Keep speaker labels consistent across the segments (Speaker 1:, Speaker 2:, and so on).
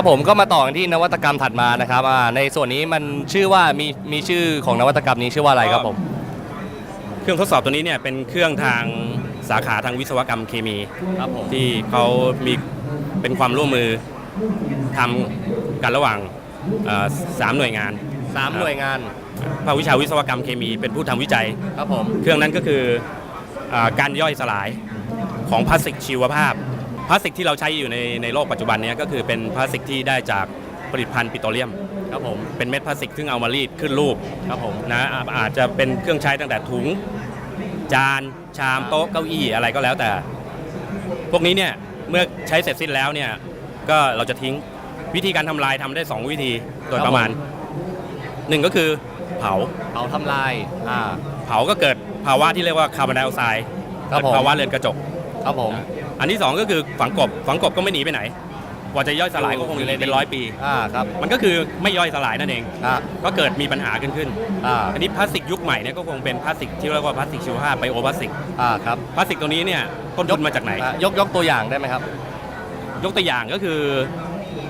Speaker 1: ครับผมก็มาต่อกันที่นวัตกรรมถัดมานะครับอ่าในส่วนนี้มันชื่อว่ามีมีชื่อของนวัตกรรมนี้ชื่อว่าอะไรครับผม
Speaker 2: เครื่องทดสอบตัวนี้เนี่ยเป็นเครื่องทางสาขาทางวิศวกรรมเคมี
Speaker 1: ครับผม
Speaker 2: ที่เขามีเป็นความร่วมมือทำกันระหว่างเอ่อสามหน่วยงาน
Speaker 1: สามหน่วยงาน
Speaker 2: ภาควิชาวิศวกรรมเคมีเป็นผู้ทำวิจัย
Speaker 1: ครับผม
Speaker 2: เครื่องนั้นก็คืออาการย่อยสลายของพลาสติกชีวภาพ พลาสติกที่เราใช้อยู่ในในโลกปัจจุบันเนี้ก็คือเป็นพลาสติกที่ได้จากผลิตภัณฑ์ปิโตรเลียม
Speaker 1: ครับผม
Speaker 2: เป็นเม็ดพลาสติกซึ่งเอามารีดขึ้นรูป
Speaker 1: ครับผม
Speaker 2: นะอาอาจจะเป็นเครื่องใช้ตั้งแต่ถุง จานชามโต๊ะเก้าอี้อะไรก็แล้วแต่ พวกนี้เนี่ยเมื่อใช้เสร็จสิ้นแล้วเนี่ยก็เราจะทิ้งวิธีการทำลายทำได้ 2 วิธีโดยประมาณหนึ่งก็คือเผา
Speaker 1: เผาทำลายอ่า
Speaker 2: เผาก็เกิดภาวะที่เรียกว่าคาร์บอนไดออกไซด์
Speaker 1: ครับ
Speaker 2: เกิด
Speaker 1: ผม
Speaker 2: ภาวะเรือนกระจก
Speaker 1: ครับผม
Speaker 2: อันที่สองก็คือฝังกบฝังกบก็ไม่หนีไปไหนกว่าจะย่อยสลายก็คงอยู่เป็นร้อยปี
Speaker 1: อ่าครับ
Speaker 2: มันก็คือไม่ย่อยสลายนั่นเอง
Speaker 1: อ่า
Speaker 2: ก็เกิดมีปัญหาขึ้นขึ้น
Speaker 1: อ่า
Speaker 2: อันนี้พลาสติกยุคใหม่เนี่ยก็คงเป็นพลาสติกที่เรียกว่าพลาสติกชีวภาพไบโอพลาสติก
Speaker 1: อ่าครับ
Speaker 2: พลาสติกตัวนี้เนี่ยต้นทุนมาจากไหน
Speaker 1: อะยกยกตัวอย่างได้ไหมครับ
Speaker 2: ยกตัวอย่างก็คือ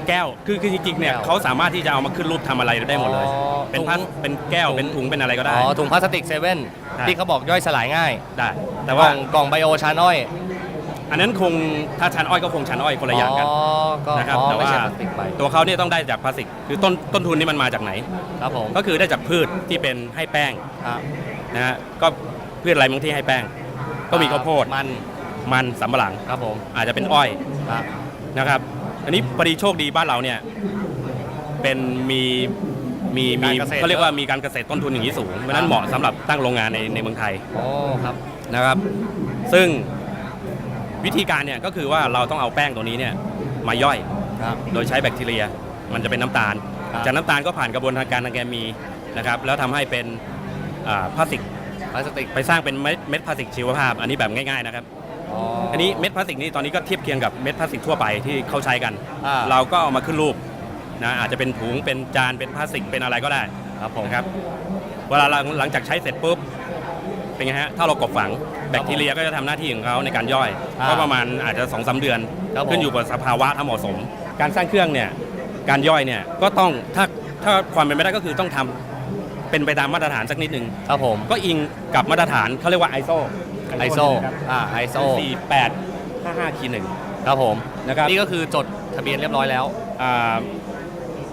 Speaker 2: แก้ว คือคือจริงๆเนี่ย
Speaker 1: แก้ว
Speaker 2: เขาสามารถที่จะเอามาขึ้นรูปทำอะไรได้หมดเลย
Speaker 1: อ๋อ
Speaker 2: เป็นพลาส
Speaker 1: ถุง
Speaker 2: เป็นแก้ว
Speaker 1: ถุง
Speaker 2: เป็นถุง เป็นอะไรก็ได้
Speaker 1: อ๋อถุงพลาสติกเซเว่น
Speaker 2: ใช่
Speaker 1: ที่เขาบอกย่อยสลายง่าย
Speaker 2: ได้ แต่
Speaker 1: แต่
Speaker 2: ว่า
Speaker 1: ว่ากล่องไบโอชานอ้อย
Speaker 2: อันนั้นคงถ้าชั้นอ้อยก็คงชั้นอ้อยคนละอย่างกัน
Speaker 1: อ๋อก็
Speaker 2: นะครับ
Speaker 1: อ๋อ
Speaker 2: แต่
Speaker 1: ไม่
Speaker 2: ว่า
Speaker 1: ใช่พลาสติกไป
Speaker 2: ตัวเขาเนี่ยต้องได้จากพลาสติกคือต้นต้นทุนนี่มันมาจากไหน
Speaker 1: ครับผม
Speaker 2: ก็คือได้จากพืชที่เป็นให้แป้ง
Speaker 1: อะ
Speaker 2: นะฮะก็พืชอะไรบางที่ให้แป้ง ก็มีข้าวโพด
Speaker 1: มัน
Speaker 2: มันสำปะหลัง
Speaker 1: ครับผม
Speaker 2: อาจจะเป็นอ้อย
Speaker 1: อะ
Speaker 2: นะครับ อันนี้พอดีโชคดีบ้านเราเนี่ยเป็นมีมีมีเขาเรียกว่ามีการเกษตรต้นทุนอย่างนี้สูงเพราะฉะนั้นเหมาะสำหรับตั้งโรงงานในในเมืองไทย
Speaker 1: โอ้ครับ
Speaker 2: นะครับ ซึ่ง วิธีการเนี่ยก็คือว่าเราต้องเอาแป้งตัวนี้เนี่ยมาย่อย
Speaker 1: ครับ
Speaker 2: โดยใช้แบคทีเรีย มันจะเป็นน้ำตาล
Speaker 1: ครับ
Speaker 2: จากน้ำตาลก็ผ่านกระบวนการทางเคมีนะครับ แล้วทำให้เป็นอ่าพลาสติก
Speaker 1: พลาสติก
Speaker 2: ไปสร้างเป็นเม็ดเม็ดพลาสติกชีวภาพ อันนี้แบบง่ายๆนะครับ
Speaker 1: อ๋อ
Speaker 2: อันนี้เม็ดพลาสติกนี่ตอนนี้ก็เทียบเคียงกับเม็ดพลาสติกทั่วไปที่เขาใช้กัน
Speaker 1: อ่า
Speaker 2: เราก็เอามาขึ้นรูปนะอาจจะเป็นถุงเป็นจานเป็นพลาสติกเป็นอะไรก็ได้
Speaker 1: ครับผม
Speaker 2: นะครับ เวลาหลังหลังจากใช้เสร็จปุ๊บเป็นไงฮะ ถ้าเรากบฝัง แบคทีเรียก็จะทำหน้าที่ของเขาในการย่อย
Speaker 1: อ่า
Speaker 2: ก็ประมาณอาจจะสองสาเดือน
Speaker 1: ครับผม
Speaker 2: ขึ้นอยู่กับสภาวะถ้าเหมาะสม การสร้างเครื่องเนี่ยการย่อยเนี่ยก็ต้องถ้าถ้าความเป็นไปได้ก็คือต้องทำเป็นไปตามมาตรฐานสักนิดหนึ่ง
Speaker 1: ครับผม
Speaker 2: ก็อิงกับมาตรฐานเขาเรียกว่า ISO
Speaker 1: ISO อ่า ISO
Speaker 2: สี่แปดห้าห้าคีหนึ่ง
Speaker 1: ครับผม
Speaker 2: นะครับ
Speaker 1: นี่ก็คือจดทะเบียนเรียบร้อยแล้ว
Speaker 2: อ่า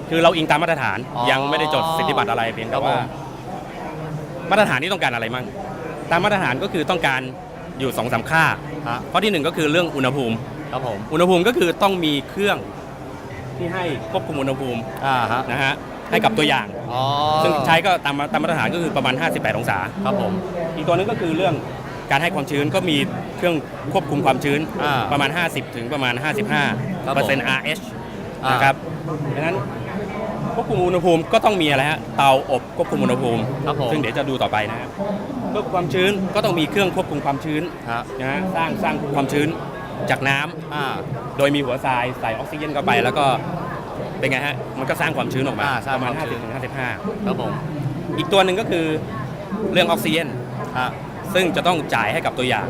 Speaker 2: คือเราอิงตามมาตรฐาน
Speaker 1: อ๋อ
Speaker 2: ยังไม่ได้จดสิทธิบัตรอะไรเพียง
Speaker 1: ครั
Speaker 2: แต่
Speaker 1: บ
Speaker 2: ว่า
Speaker 1: ผม
Speaker 2: มาตรฐานนี้ต้องการอะไรมั่ง ตามมาตรฐานก็คือต้องการอยู่สองสามค่า
Speaker 1: ฮะ
Speaker 2: ข้อที่หนึ่งก็คือเรื่องอุณหภูมิ
Speaker 1: ครับผม
Speaker 2: อุณหภูมิก็คือต้องมีเครื่องที่ให้ควบคุมอุณหภูมิ
Speaker 1: อ่าฮะ
Speaker 2: นะฮะให้กับตัวอย่าง
Speaker 1: อ๋อ
Speaker 2: ซึ่งใช้ก็ตามมาตามมาตรฐานก็คือประมาณ 58 องศา
Speaker 1: ครับผม
Speaker 2: อีกตัวนึงก็คือเรื่องการให้ความชื้นก็มีเครื่องควบคุมความชื้น
Speaker 1: อ่า
Speaker 2: ประมาณ 50 ถึงประมาณ55
Speaker 1: ครับผม
Speaker 2: เปอร์เซ็นต์ RH
Speaker 1: อ่าน
Speaker 2: นะครับดังนั้น ควบคุมอุณหภูมิก็ต้องมีอะไรฮะเตาอบควบคุมอุณหภูมิ
Speaker 1: ครับผม
Speaker 2: ซึ่งเดี๋ยวจะดูต่อไปนะครับควบคุมความชื้นก็ต้องมีเครื่องควบคุมความชื้น
Speaker 1: ฮะ
Speaker 2: นะฮะสร้างสร้างความชื้นจากน้ำ
Speaker 1: อ่า
Speaker 2: โดยมีหัวทรายใส่ออกซิเจนเข้าไป แล้วก็เป็นไงฮะมันก็สร้างความชื้นออกมา
Speaker 1: อ่าสร้าง
Speaker 2: ประมาณ
Speaker 1: ความชื้น
Speaker 2: 50ถึง55
Speaker 1: ครับผม
Speaker 2: อีกตัวหนึ่งก็คือเรื่องออกซิเจน
Speaker 1: ฮะ
Speaker 2: ซึ่งจะต้องจ่ายให้กับตัวอย่าง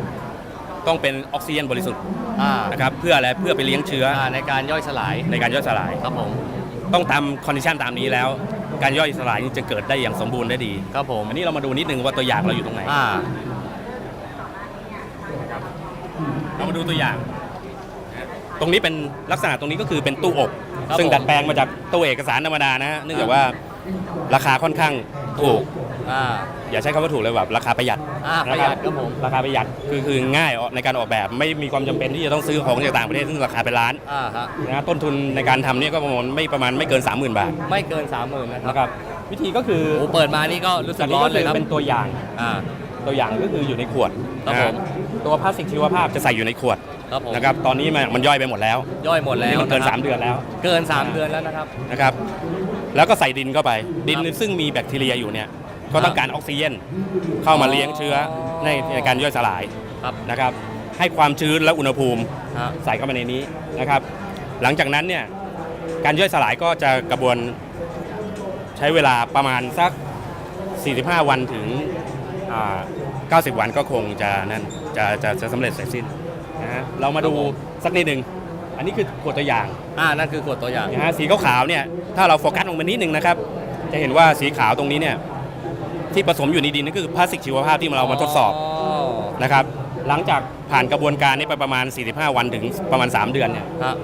Speaker 2: ต้องเป็นออกซิเจนบริสุทธิ์
Speaker 1: อ่า
Speaker 2: นะครับเพื่ออะไรเพื่อไปเลี้ยงเชื้อ
Speaker 1: อ่าในการย่อยสลาย
Speaker 2: ในการย่อยสลาย
Speaker 1: ครับผม
Speaker 2: ต้องตามคอนดิชันตามนี้แล้ว การย่อยสลายนี่จะเกิดได้อย่างสมบูรณ์ได้ดี
Speaker 1: ครับผม
Speaker 2: อันนี้เรามาดูนิดนึงว่าตัวอย่างเราอยู่ตรงไหน
Speaker 1: อ่า
Speaker 2: เรามาดูตัวอย่าง ตรงนี้เป็นลักษณะตรงนี้ก็คือเป็นตู้อบ
Speaker 1: ครับ
Speaker 2: ซึ่ง
Speaker 1: ผม
Speaker 2: ดัดแปลงมาจากตู้เอกสารธรรมดานะฮะเนื่องจากว่าราคาค่อนข้างถูก
Speaker 1: อ่า
Speaker 2: อย่าใช้คำว่าถูกเลยแบบราคาประหยัด
Speaker 1: อ่าประหยัดครับผม
Speaker 2: ราคาประหยัดคือคือง่ายในการออกแบบไม่มีความจำเป็นที่จะต้องซื้อของจากต่างประเทศซึ่งราคาเป็นล้าน
Speaker 1: อ่าฮะ
Speaker 2: นะฮะต้นทุนในการทำเนี่ยก็ประมาณไม่ประมาณไม่เกิน 30,000 บาท
Speaker 1: ไม่เกินสามหมื่นนะครับ
Speaker 2: นะครับวิธีก็คือ
Speaker 1: โอ้เปิดมานี่ก็รู้สึ
Speaker 2: จาก
Speaker 1: ก
Speaker 2: นี้
Speaker 1: ร้อน
Speaker 2: ก็
Speaker 1: เล
Speaker 2: คื
Speaker 1: ย
Speaker 2: อ
Speaker 1: ครับ
Speaker 2: เป็นตัวอย่าง
Speaker 1: อ่า
Speaker 2: ตัวอย่างก็คืออยู่ในขวด
Speaker 1: ครับ
Speaker 2: นะฮะ
Speaker 1: ผม
Speaker 2: ตัวพลาสติกชีวภาพจะใส่อยู่ในขวด
Speaker 1: ครับผม
Speaker 2: นะครับตอนนี้มันมันย่อยไปหมดแล้ว
Speaker 1: ย่อยหมดแล้ว
Speaker 2: นี่มันเกินะ
Speaker 1: ครับ
Speaker 2: 3 เดือนแล้ว
Speaker 1: เกิน 3 เดือนแล้วนะครับ
Speaker 2: นะครับแล้วก็ใส่ดินเข้าไปดิน
Speaker 1: ครับ
Speaker 2: ซึ่งมีแบคทีเรียอยู่เนี่ย ก็ต้อง
Speaker 1: ครับ
Speaker 2: การออกซิเจนเข้ามาเลี้ยงเชื้อในในการย่อยสลาย
Speaker 1: ครับ
Speaker 2: นะครับ ให้ความชื้นและอุณหภูมิ
Speaker 1: ฮะ
Speaker 2: ใส่เข้ามาในนี้นะครับ หลังจากนั้นเนี่ยการย่อยสลายก็จะกระบวนใช้เวลาประมาณสัก 45 วันถึงอ่า90 วันก็คงจะนั่นจะจะจะสำเร็จเสร็จสิ้นนะฮะเรามาดูสักนิดหนึ่งอันนี้คือขวดตัวอย่าง
Speaker 1: อ่านั่นคือขวดตัวอย่าง
Speaker 2: นะฮะสีขาวๆเนี่ยถ้าเราโฟกัสลงมานิดนึงนะครับ จะเห็นว่าสีขาวตรงนี้เนี่ย ที่ผสมอยู่ในดินนั่นก็คือพลาสติกชีวภาพที่เรามาทดสอบนะครับ หลังจากผ่านกระบวนการนี้ไปประมาณ 45 วันถึงประมาณ 3 เดือนเนี่ย
Speaker 1: ฮะ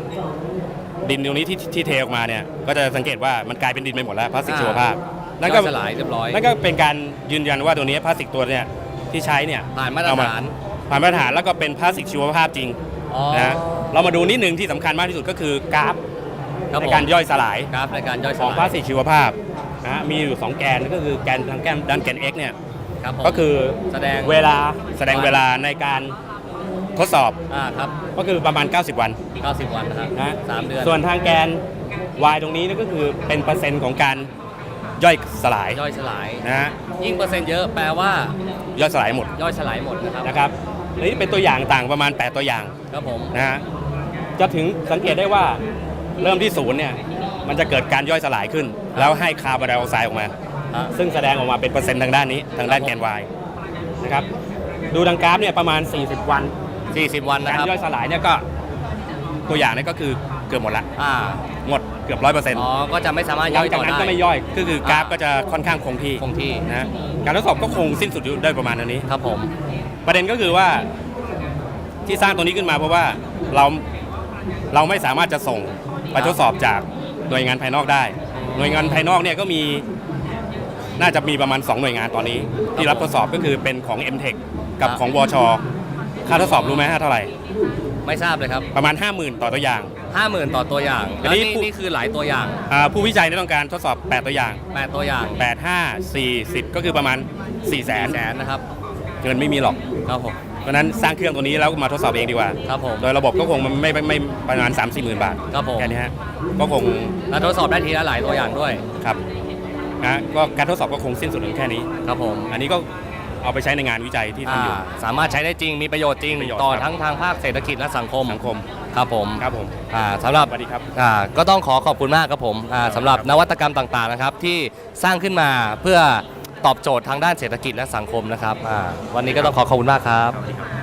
Speaker 2: ดินตรงนี้ที่ที่เทออกมาเนี่ยก็จะสังเกตว่ามันกลายเป็นดินไปหมดแล้วพลาสติก
Speaker 1: อ่า
Speaker 2: ชีวภาพนั่น
Speaker 1: ก็
Speaker 2: ก็
Speaker 1: สลายเรียบร้อย
Speaker 2: นั่นก็เป็นการยืนยันว่าตัวนี้พลาสติกตัวเนี่ยที่ใช้เนี่ย
Speaker 1: ผ่านมาตร
Speaker 2: เอ
Speaker 1: ฐาน
Speaker 2: ผ่านมาตรฐานแล้วก็เป็นพลาสติกชีวภาพจริง
Speaker 1: อ๋อ
Speaker 2: นะเรามาดูนิดนึงที่สำคัญมากที่สุดก็คือกราฟ
Speaker 1: ครับ
Speaker 2: ใน
Speaker 1: ผม
Speaker 2: การย่อยสลาย
Speaker 1: กราฟในการย่อยส
Speaker 2: ของ
Speaker 1: ลาย
Speaker 2: พลาสติกชีวภาพ นะฮะมีอยู่ 2 แกนก็คือแกนทางแกนด้านแกน x เนี่ย
Speaker 1: ครับผม
Speaker 2: ก็คือ
Speaker 1: แสดง
Speaker 2: เวลาแสดงเวลาในการทดสอบ
Speaker 1: อ่าครับ
Speaker 2: ก็คือประมาณ 90 วัน
Speaker 1: 90 วันนะครับ
Speaker 2: นะ
Speaker 1: สามเดือน
Speaker 2: ส่วนทางแกน y ตรงนี้นั่นก็คือเป็นเปอร์เซ็นต์ของการย่อยสลาย
Speaker 1: ย่อยสลาย
Speaker 2: นะฮะ
Speaker 1: ยิ่งเปอร์เซ็นต์เยอะแปลว่า
Speaker 2: ย่อยสลายหมด
Speaker 1: ย่อยสลายหมดนะครับ
Speaker 2: นะครับอันนี้เป็นตัวอย่างต่างประมาณ 8 ตัวอย่าง
Speaker 1: ครับผม
Speaker 2: นะฮะจะถึงสังเกตได้ว่าเริ่มที่ศูนย์เนี่ย มันจะเกิดการย่อยสลายขึ้น แล้วให้คาร์บอนไดออกไซด์ออกมา
Speaker 1: ฮะ
Speaker 2: ซึ่งแสดงออกมาเป็นเปอร์เซ็นต์ทางด้านนี้ทางด้านแกน y นะครับดูดังกราฟเนี่ยประมาณ 40 วัน
Speaker 1: 40 วันนะ
Speaker 2: การ
Speaker 1: ครับ
Speaker 2: ย่อยสลายเนี่ยก็ตัวอย่างเนี่ยก็คือเกือบหมดละ
Speaker 1: อ่า
Speaker 2: หมดเกือบร้อยเปอร์เซ็นต์
Speaker 1: อ๋อก็จะไม่สามารถ
Speaker 2: ห
Speaker 1: ย่
Speaker 2: ลั
Speaker 1: องย
Speaker 2: จาก
Speaker 1: ต่อ
Speaker 2: นั้น
Speaker 1: ได้
Speaker 2: ก็ไม่ย่อยก็คือกราฟก็จะค่อนข้างคงที่
Speaker 1: คงที่
Speaker 2: นะฮะการทดสอบก็คงสิ้นสุดอยู่ได้ประมาณอันนี้
Speaker 1: ครับผม
Speaker 2: ประเด็นก็คือว่าที่สร้างตัวนี้ขึ้นมาเพราะว่าเราเราไม่สามารถจะส่งไปทดสอบจาก หน่วยงานภายนอกได้ หน่วยงานภายนอกเนี่ยก็มีน่าจะมีประมาณ 2 หน่วยงานตอนนี้ ที่รับทดสอบก็คือเป็นของ m t e c h กับของวชค่าทดสอบรู้ไหมฮะเท่าไหร่
Speaker 1: ไม่ทราบเลยครับ
Speaker 2: ประมาณ 50,000 ต่อตัวอย่าง
Speaker 1: 50,000 ต่อตัวอย่าง
Speaker 2: อั
Speaker 1: แล้
Speaker 2: น
Speaker 1: ว
Speaker 2: นี้
Speaker 1: นี่
Speaker 2: ผู้
Speaker 1: นี่คือหลายตัวอย่าง
Speaker 2: อ่าผู้วิจัยเนี่ยต้องการทดสอบ 8 ตัวอย่าง
Speaker 1: 8 ตัวอย่าง
Speaker 2: 8 5 4 10ก็คือประมาณ4 0 0แสน
Speaker 1: แสนนะครับ
Speaker 2: เงินไม่มีหรอก
Speaker 1: ครับผม
Speaker 2: เพราะฉะนั้นสร้างเครื่องตัวนี้แล้วมาทดสอบเองดีกว่า
Speaker 1: ครับผม
Speaker 2: โดยระบบก็คงมันไม่ไม่ไม่ประมาณ 3 4หมื่นบาท
Speaker 1: ครับผม
Speaker 2: แค่นี้ฮะก็คง
Speaker 1: แล้วทดสอบได้ทีละหลายตัวอย่างด้วย
Speaker 2: ครับนะก็การทดสอบก็คงสิ้นสุดลงแค่นี้
Speaker 1: ครับผม
Speaker 2: อันนี้ก็เอาไปใช้ในงานวิจัยที่
Speaker 1: อ่า
Speaker 2: ทำอยู่
Speaker 1: สามารถใช้ได้จริงมีประโยชน์จริง
Speaker 2: ประโยชน์
Speaker 1: ต่อ
Speaker 2: ครับ
Speaker 1: ทั้งทางภาคเศรษฐกิจและสังคม
Speaker 2: สังคม
Speaker 1: ครับผม
Speaker 2: ครับผม
Speaker 1: อ่าสำหรับ
Speaker 2: สวัสดีครับ
Speaker 1: อ่าก็ต้องขอขอบคุณมากครับผมอ่า
Speaker 2: ครับ
Speaker 1: สำหรับนวัตกรรมต่างๆนะครับที่สร้างขึ้นมาเพื่อ ตอบโจทย์ทางด้านเศรษฐกิจและสังคมนะครับอ่าวันนี้ก็ต้องขอขอบคุณมากครับ
Speaker 2: สวัสดีครับ